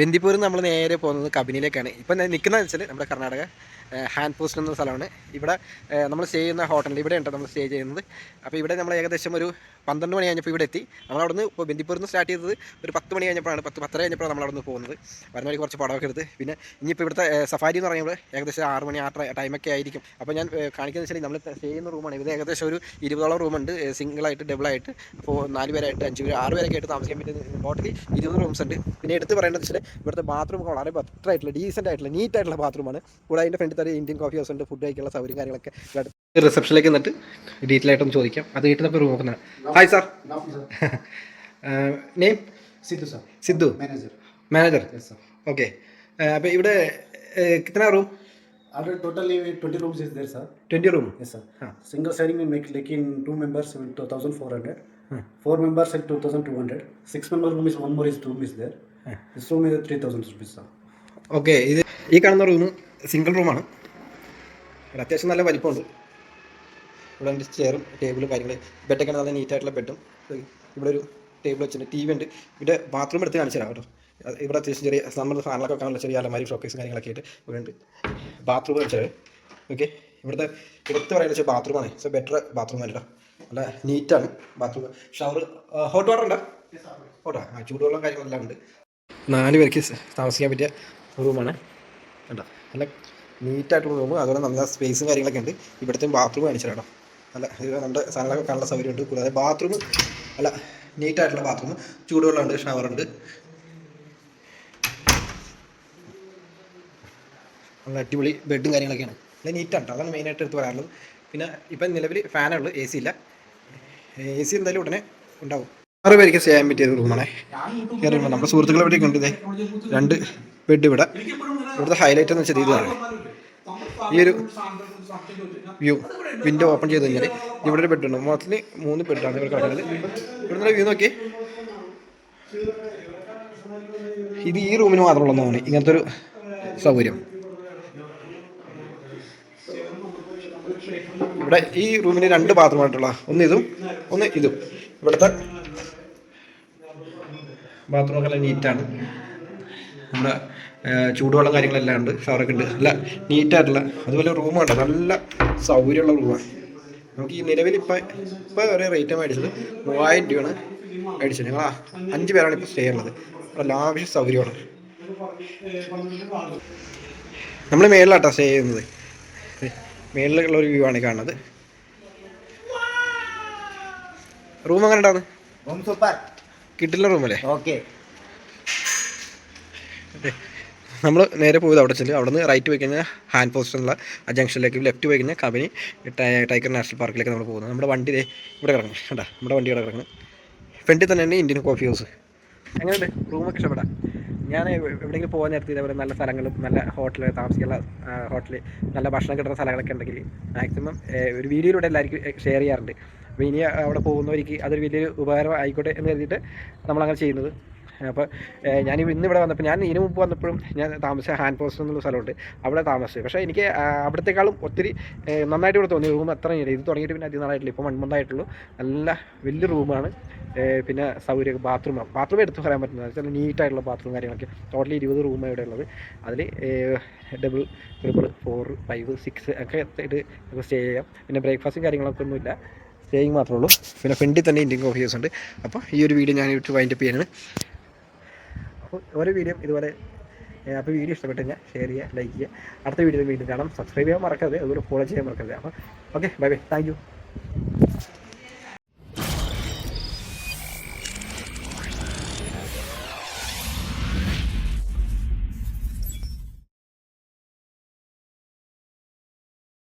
ബന്ദിപ്പൂരിൽ നമ്മൾ നേരെ പോകുന്നത് കബനിയിലേക്കാണ് ഇപ്പം നിൽക്കുന്നതെന്ന് വെച്ചാൽ നമ്മുടെ കർണാടക ഹാൻഡ് പോസ്റ്റ് എന്ന സ്ഥലമാണ്. ഇവിടെ നമ്മൾ സ്റ്റേ ചെയ്യുന്ന ഹോട്ടലിൽ ഇവിടെ ഉണ്ട് നമ്മൾ സ്റ്റേ ചെയ്യുന്നത്. അപ്പോൾ ഇവിടെ നമ്മൾ ഏകദേശം ഒരു പന്ത്രണ്ട് മണി കഴിഞ്ഞപ്പോൾ ഇവിടെ എത്തി. നമ്മൾ നിന്ന് ഇപ്പോൾ ബന്ദിപ്പൂരിൽ നിന്ന് സ്റ്റാർട്ട് ചെയ്തത് ഒരു പത്ത് മണി കഴിഞ്ഞപ്പോഴാണ്. പത്ത് പത്തര കഴിഞ്ഞപ്പോഴാണ് നമ്മൾ നിന്ന് പോകുന്നത്. വരുന്ന വഴി കുറച്ച് പടമൊക്കെ എടുത്ത്. പിന്നെ ഇനിയിപ്പോൾ ഇവിടുത്തെ സഫാരി എന്ന് പറയുമ്പോൾ ഏകദേശം ആറ് മണി ആ ടൈമൊക്കെ ആയിരിക്കും. അപ്പോൾ ഞാൻ കാണിക്കുന്ന വെച്ചാൽ നമ്മൾ സ്റ്റേ ചെയ്യുന്ന റൂമാണ്. ഇവിടെ ഏകദേശം ഒരു ഇരുപതോളം റൂമുണ്ട്. സിംഗിളായിട്ട് ഡബിളായിട്ട്. അപ്പോൾ നാല് പേരായിട്ട് അഞ്ച് പേര് ആറ് പേരൊക്കെ ആയിട്ട് താമസിക്കാൻ പറ്റുന്ന ഹോട്ടലിൽ ഇരുപത് റൂംസ് ഉണ്ട്. പിന്നെ എടുത്ത് പറയേണ്ടത് വെച്ചാൽ ഇവിടുത്തെ ബാത്റൂം വളരെ ബെറ്റർ ആയിട്ടുള്ള ഡീസന്റ് ആയിട്ടുള്ള നീറ്റ് ആയിട്ടുള്ള ബാത്റൂമാണ്. കൂടെ അതിന്റെ ഫ്രണ്ടിൽ തരം ഇന്ത്യൻ കോഫി ഹൗസ് ഫുഡ് കഴിക്കാനുള്ള സൗകര്യം കാര്യങ്ങളൊക്കെ റിസപ്ഷനിലേക്ക് എന്നിട്ട് ഡീറ്റെയിൽ ആയിട്ട് ചോദിക്കാം. അത് കിട്ടുന്ന റൂം ഓപ്പൺ ആണ് hi sir name Siddhu sir Siddhu. Manager manager okay അപ്പോൾ ഇവിടെ കിത്തനാ റൂം ഈ കാണുന്ന റൂം സിംഗിൾ റൂമാണ് ഇവിടെ അത്യാവശ്യം നല്ല വലിപ്പമുണ്ട്. ഇവിടെ എന്റെ ചെയറും ടേബിളും കാര്യങ്ങൾ ബെഡൊക്കെ നല്ല നീറ്റായിട്ടുള്ള ബെഡും ഇവിടെ ഒരു ടേബിൾ വെച്ചിട്ടുണ്ട്. ടി വി ഉണ്ട്. ഇവിടെ ബാത്റൂം എടുത്ത് കാണിച്ചു തരാം കേട്ടോ. ഇവിടെ അത്യാവശ്യം ചെറിയ നമ്മൾ ഫാനിലൊക്കെ വെക്കാനുള്ള ചെറിയ അലമാരി ഷോക്കേസും കാര്യങ്ങളൊക്കെ ആയിട്ട് ഇവിടെ ഉണ്ട്. ബാത്റൂം വെച്ചത്. ഓക്കെ ഇവിടുത്തെ എടുത്ത് പറയുന്നത് വെച്ചാൽ ബാത്റൂമാണ് സോ ബെറ്റർ ബാത്റൂം അല്ല നല്ല നീറ്റാണ് ബാത്റൂം ഷവർ ഹോട്ട് വാട്ടർ ഉണ്ടോ? ഹോട്ടാ ആ. ചൂടുവെള്ളം കാര്യങ്ങളെല്ലാം ഉണ്ട്. നാല് പേർക്ക് താമസിക്കാൻ പറ്റിയ റൂമാണ് കണ്ടോ? നല്ല നീറ്റായിട്ടുള്ള റൂം അതുപോലെ നല്ല സ്പേസും കാര്യങ്ങളൊക്കെ ഉണ്ട്. ഇവിടുത്തെ ബാത്റൂം കാണിച്ചിട്ടോ നല്ല നമ്മുടെ സാധനങ്ങളൊക്കെ കാണാനുള്ള സൗകര്യമുണ്ട് കൂടാതെ ബാത്റൂം നല്ല നീറ്റായിട്ടുള്ള ബാത്റൂം ചൂടുവെള്ളമുണ്ട് ഷവറുണ്ട് നല്ല അടിപൊളി ബെഡും കാര്യങ്ങളൊക്കെയാണ് നല്ല നീറ്റാണ് അതാണ് മെയിനായിട്ട് എടുത്ത് പറയാനുള്ളത്. പിന്നെ ഇപ്പം നിലവിൽ ഫാനുള്ളൂ എ സി ഇല്ല. എ സി എന്തായാലും ഉടനെ ഉണ്ടാവും. ആറ് പേർക്ക് ചെയ്യാൻ പറ്റിയ റൂമാണേ നമ്മുടെ സുഹൃത്തുക്കളെ ഇവിടെ കണ്ടിതേ രണ്ട് ബെഡ് ഇവിടെ. ഇവിടുത്തെ ഹൈലൈറ്റ് എന്ന് വെച്ചാൽ ഇതാണ്. ഈ ഒരു വ്യൂ വിൻഡോ ഓപ്പൺ ചെയ്ത് കഴിഞ്ഞാൽ ഇവിടെ ഒരു ബെഡ് ഉണ്ട്. മൊത്തത്തിൽ മൂന്ന് ബെഡാണ് ഇവർ കാണുന്നത് ഇവിടുന്ന് വ്യൂ നോക്കി. ഇത് ഈ റൂമിന് മാത്രമുള്ളതാണ് ഇങ്ങനത്തെ ഒരു സൗകര്യം. ഇവിടെ ഈ റൂമിന് രണ്ട് ബാത്റൂമായിട്ടുള്ള ഒന്ന് ഇതും ഒന്ന് ഇതും. ഇവിടുത്തെ ബാത്റൂമൊക്കെ നീറ്റാണ് നമ്മുടെ ചൂടുവെള്ളം കാര്യങ്ങളെല്ലാം ഉണ്ട്. ഷവറൊക്കെ ഉണ്ട്. നല്ല നീറ്റായിട്ടുള്ള അതുപോലെ റൂമുണ്ട് നല്ല സൗകര്യമുള്ള റൂമാണ് നമുക്ക് ഈ നിലവിൽ ഇപ്പം ഇപ്പം ഒരു റേറ്റ് മേടിച്ചത് മൂവായിരം രൂപയാണ് മേടിച്ചത്. ഞങ്ങൾ അഞ്ച് പേരാണ് ഇപ്പോൾ സ്റ്റേ ഉള്ളത്. നല്ല ആവശ്യ സൗകര്യമാണ്. നമ്മൾ മേളിലാട്ടോ സ്റ്റേ ചെയ്യുന്നത്. മേളിലുള്ള ഒരു വ്യൂ ആണ് കാണുന്നത്. റൂം എങ്ങനെ ഉണ്ടാണ് കിട്ടില്ല റൂമല്ലേ ഓക്കെ നമ്മൾ നേരെ പോയത് അവിടെ ചെല്ലും അവിടെ നിന്ന് റൈറ്റ് പോയി കഴിഞ്ഞാൽ ഹാൻഡ് പോസ്റ്റ് എന്നുള്ള ആ ജംഗ്ഷനിലേക്ക് ലെഫ്റ്റ് പോയി കഴിഞ്ഞാൽ കബനി ടൈഗർ നാഷണൽ പാർക്കിലേക്ക് നമ്മൾ പോകുന്നത്. നമ്മുടെ വണ്ടി ഇവിടെ കിടക്കണം കേട്ടോ നമ്മുടെ വണ്ടി ഇവിടെ കിടക്കണം ഫ്രണ്ടിൽ തന്നെ ഇന്ത്യൻ കോഫി ഹൗസ് അങ്ങനെയുണ്ട് റൂമൊക്കെ ഇഷ്ടപ്പെടാം? ഞാൻ എവ്- എവിടെയെങ്കിലും പോകാൻ നേരത്തെ ഇതേപോലെ നല്ല സ്ഥലങ്ങളും നല്ല ഹോട്ടൽ താമസിക്കാനുള്ള ഹോട്ടൽ നല്ല ഭക്ഷണം കിട്ടുന്ന സ്ഥലങ്ങളൊക്കെ ഉണ്ടെങ്കിൽ മാക്സിമം ഒരു വീഡിയോയിലൂടെ എല്ലാവർക്കും ഷെയർ ചെയ്യാറുണ്ട്. അപ്പോൾ ഇനി അവിടെ പോകുന്നവർക്ക് അതൊരു വലിയൊരു ഉപകാരം ആയിക്കോട്ടെ എന്ന് കരുതിയിട്ട് നമ്മളങ്ങനെ ചെയ്യുന്നത്. അപ്പോൾ ഞാൻ ഇന്ന് ഇവിടെ വന്നപ്പോൾ ഞാൻ ഇതിനു മുമ്പ് വന്നപ്പോഴും ഞാൻ താമസിച്ച ഹാൻഡ് പോസ്റ്റ് എന്നുള്ള സ്ഥലമുണ്ട്. അവിടെ താമസിച്ചു. പക്ഷേ എനിക്ക് അവിടത്തെക്കാളും ഒത്തിരി നന്നായിട്ട് ഇവിടെ തോന്നി റൂം ഇല്ല. ഇത് തുടങ്ങിയിട്ട് പിന്നെ അധികം നാളായിട്ടില്ല. ഇപ്പോൾ വൺ നല്ല വലിയ റൂമാണ്. പിന്നെ സൗകര്യം ബാത്റൂം ബാത്റൂം എടുത്ത് പറയാൻ പറ്റുന്നത്. വെച്ചാൽ നീറ്റായിട്ടുള്ള ബാത്റൂം കാര്യങ്ങളൊക്കെ. ടോട്ടലി ഇരുപത് റൂമാണ് ഇവിടെ ഉള്ളത്. അതിൽ double triple four five six ഒക്കെ എത്തിയിട്ട് നമുക്ക് സ്റ്റേ ചെയ്യാം. പിന്നെ ബ്രേക്ക്ഫാസ്റ്റും കാര്യങ്ങളൊക്കെ ഒന്നുമില്ല. സ്റ്റേയിങ് മാത്രമേ ഉള്ളൂ. പിന്നെ ഫ്രണ്ടിൽ തന്നെ ഇന്ത്യൻ കോഫി ഹൗസ് ഉണ്ട്. അപ്പോൾ ഈ ഒരു വീഡിയോ ഞാൻ ഇട്ട് വൈൻഡപ്പ് ചെയ്യാനാണ്. അപ്പോൾ ഓരോ വീഡിയോ ഇതുപോലെ അപ്പോൾ വീഡിയോ ഇഷ്ടപ്പെട്ട് കഴിഞ്ഞാൽ ഷെയർ ചെയ്യുക ലൈക്ക് ചെയ്യുക. അടുത്ത വീഡിയോ വീണ്ടും കാണാം. സബ്സ്ക്രൈബ് ചെയ്യാൻ മറക്കരുത്. അതുപോലെ ഫോളോ ചെയ്യാൻ മറക്കരുത്. അപ്പോൾ ഓക്കെ ബൈ ബൈ താങ്ക്